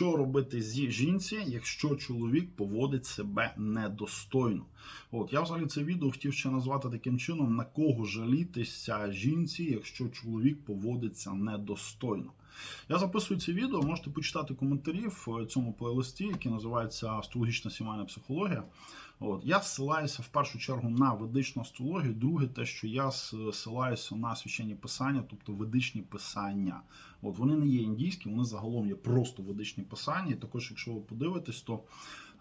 Що робити зі жінці, якщо чоловік поводить себе недостойно? От я взагалі це відео хотів ще назвати таким чином: на кого жалітися жінці, якщо чоловік поводиться недостойно. Я записую це відео, можете почитати коментарі в цьому плейлисті, який називається Астрологічна сімейна психологія. От я ссилаюся в першу чергу на ведичну астрологію. Друге, те, що я ссилаюся на священні писання, тобто ведичні писання. От вони не є індійські, вони загалом є просто ведичні писання. І також, якщо ви подивитесь, то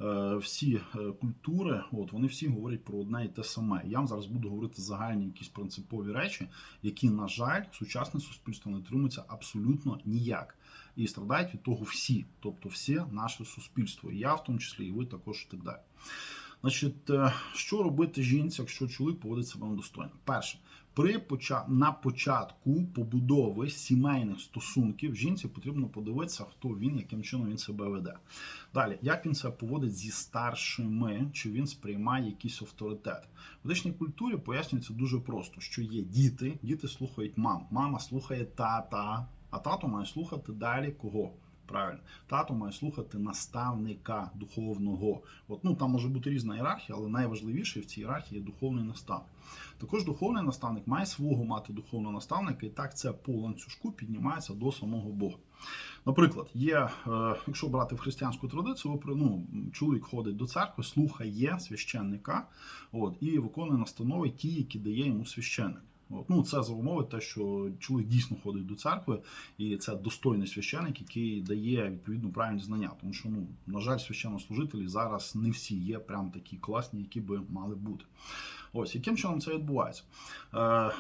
е, всі е, культури, от вони всі говорять про одне і те саме. Я вам зараз буду говорити загальні якісь принципові речі, які, на жаль, сучасне суспільство не тримується абсолютно ніяк. І страдають від того всі, тобто всі наше суспільство, і я в тому числі, і ви також і так далі. Значить, е, що робити жінці, якщо чоловік поводить себе недостойно? Перше, при на початку побудови сімейних стосунків жінці потрібно подивитися, хто він, яким чином він себе веде. Далі, як він себе поводить зі старшими, чи він сприймає якийсь авторитет. В ведичній культурі пояснюється дуже просто, що є діти, діти слухають мам, мама слухає тата, а тато має слухати далі кого. Правильно, тато має слухати наставника духовного. От, ну, Там може бути різна ієрархія, але найважливіше в цій ієрархії є духовний наставник. Також духовний наставник має свого мати духовного наставника, і так це по ланцюжку піднімається до самого Бога. Наприклад, є, е, якщо брати в християнську традицію, ну, чоловік ходить до церкви, слухає священника от, і виконує настанови ті, які дає йому священник. От. Ну, Це за умови, те, що чоловік дійсно ходить до церкви, і це достойний священик, який дає відповідно правильні знання. Тому що, ну, на жаль, священнослужителі зараз не всі є прям такі класні, які би мали бути. Ось, яким чином це відбувається? Е, е,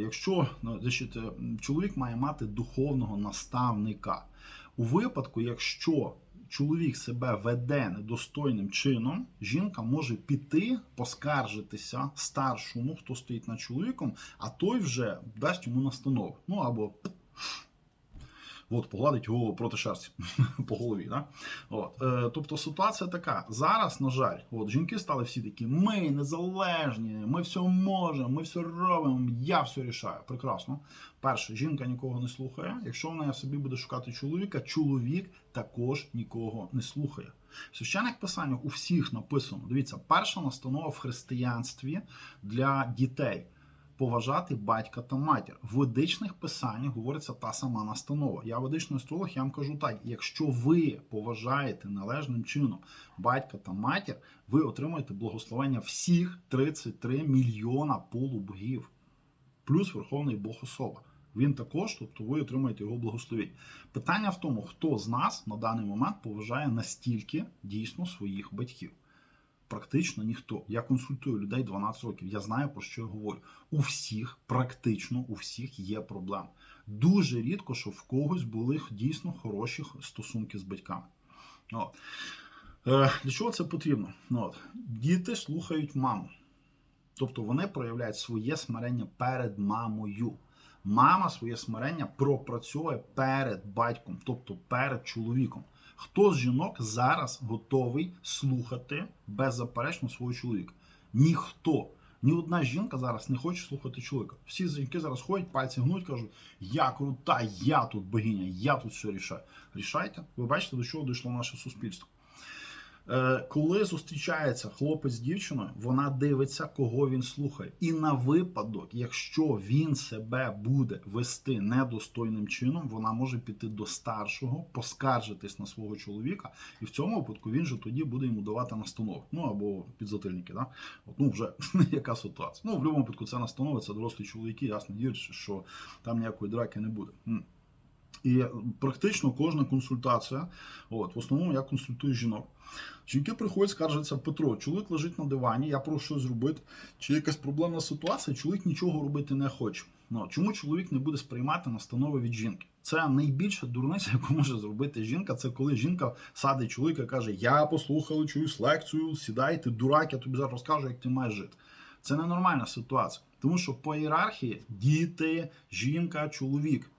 Якщо значить, чоловік має мати духовного наставника, у випадку, якщо чоловік себе веде недостойним чином, жінка може піти, поскаржитися старшому, хто стоїть над чоловіком, а той вже дасть йому настанову. Ну або От, погладить його проти шерсті по голові. Да? От. Е, тобто ситуація така. Зараз, на жаль, от, жінки стали всі такі: ми незалежні, ми все можемо, ми все робимо, я все рішаю. Прекрасно. Перше, жінка нікого не слухає. Якщо вона собі буде шукати чоловіка, чоловік також нікого не слухає. В священних писаннях у всіх написано: дивіться, перша настанова в християнстві для дітей поважати батька та матір. В ведичних писаннях говориться та сама настанова. Я ведичний астролог, я вам кажу так: якщо ви поважаєте належним чином батька та матір, ви отримаєте благословення всіх 33 мільйона полубогів, плюс Верховний Бог особа. Він також, тобто ви отримаєте його благословіння. Питання в тому, хто з нас на даний момент поважає настільки дійсно своїх батьків. Практично ніхто. Я консультую людей 12 років. Я знаю, про що я говорю. У всіх, практично у всіх є проблеми. Дуже рідко, що в когось були дійсно хороші стосунки з батьками. От. Е, Для чого це потрібно? От. Діти слухають маму. Тобто вони проявляють своє смирення перед мамою. Мама своє смирення пропрацьовує перед батьком, тобто перед чоловіком. Хто з жінок зараз готовий слухати беззаперечно свого чоловіка? Ніхто. Ні одна жінка зараз не хоче слухати чоловіка. Всі жінки зараз ходять, пальці гнуть, кажуть, я крута, я тут богиня, я тут все рішаю. Рішайте. Ви бачите, до чого дійшло наше суспільство. Е, коли зустрічається хлопець з дівчиною, вона дивиться, кого він слухає. І на випадок, якщо він себе буде вести недостойним чином, вона може піти до старшого, поскаржитись на свого чоловіка, і в цьому випадку він же тоді буде йому давати настанови. Ну або підзатильники. Да? От, ну вже яка ситуація. Ну в будь-якому випадку це настанови, це дорослі чоловіки, ясно діючи, що там ніякої драки не буде. І практично кожна консультація, от в основному я консультую жінок. Жінки приходять, скаржаться Петро, чоловік лежить на дивані, я прошу щось зробити. Чи якась проблемна ситуація, чоловік нічого робити не хоче. Ну, Чому чоловік не буде сприймати настанови від жінки? Це найбільша дурниця, яку може зробити жінка. Це коли жінка садить чоловіка і каже: Я послухала чуюсь лекцію, сідай, ти дурак, я тобі зараз розкажу, як ти маєш жити. Це ненормальна ситуація. Тому що по ієрархії діти, жінка, чоловік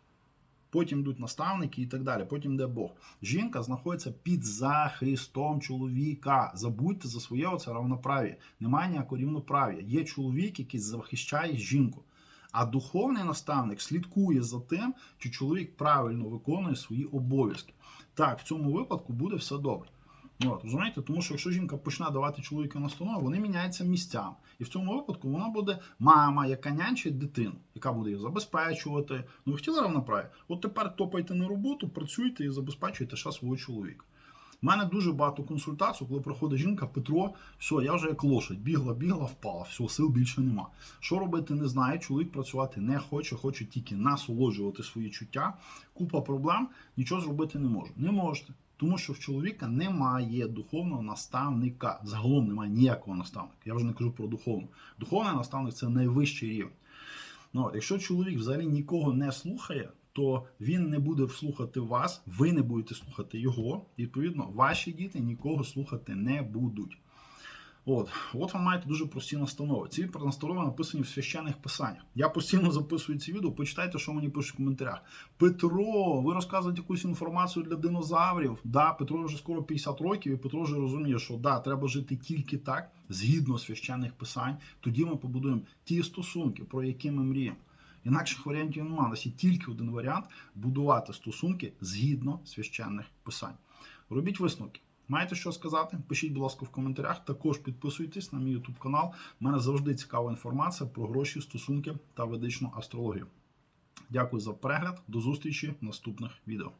потім йдуть наставники і так далі. Потім йде Бог. Жінка знаходиться під захистом чоловіка. Забудьте за своє оце равноправ'я. Немає ніякого рівноправ'я. Є чоловік, який захищає жінку. А духовний наставник слідкує за тим, чи чоловік правильно виконує свої обов'язки. Так, в цьому випадку буде все добре. От, розумієте? Тому що якщо жінка почне давати чоловіка настанови, вони міняються місцями. І в цьому випадку вона буде мама, яка нянчить дитину, яка буде її забезпечувати. Ну, хотіла равноправі. От тепер топайте на роботу, працюйте і забезпечуйте ще свого чоловіка. У мене дуже багато консультацій, коли приходить жінка, Петро, все, я вже як лошадь, бігла, бігла, впала, все, сил більше нема. Що робити, не знає. Чоловік працювати не хоче, хоче тільки насолоджувати свої чуття. Купа проблем, нічого зробити не можу. Не можете. Тому що в чоловіка немає духовного наставника. Загалом немає ніякого наставника. Я вже не кажу про духовну. Духовний наставник це найвищий рівень. Ну, якщо чоловік взагалі нікого не слухає, то він не буде слухати вас, ви не будете слухати його. І, відповідно, ваші діти нікого слухати не будуть. От, от ви маєте дуже прості настанови. Ці настанови написані в священних писаннях. Я постійно записую ці відео. Почитайте, що мені пишуть в коментарях. Петро, ви розказуєте якусь інформацію для динозаврів. Да, Петро вже скоро 50 років, і Петро вже розуміє, що да, треба жити тільки так, згідно священних писань. Тоді ми побудуємо ті стосунки, про які ми мріємо. Інакших варіантів немає. У нас є тільки один варіант будувати стосунки згідно священних писань. Робіть висновки. Маєте що сказати? Пишіть, будь ласка, в коментарях. Також підписуйтесь на мій YouTube канал. У мене завжди цікава інформація про гроші, стосунки та ведичну астрологію. Дякую за перегляд. До зустрічі в наступних відео.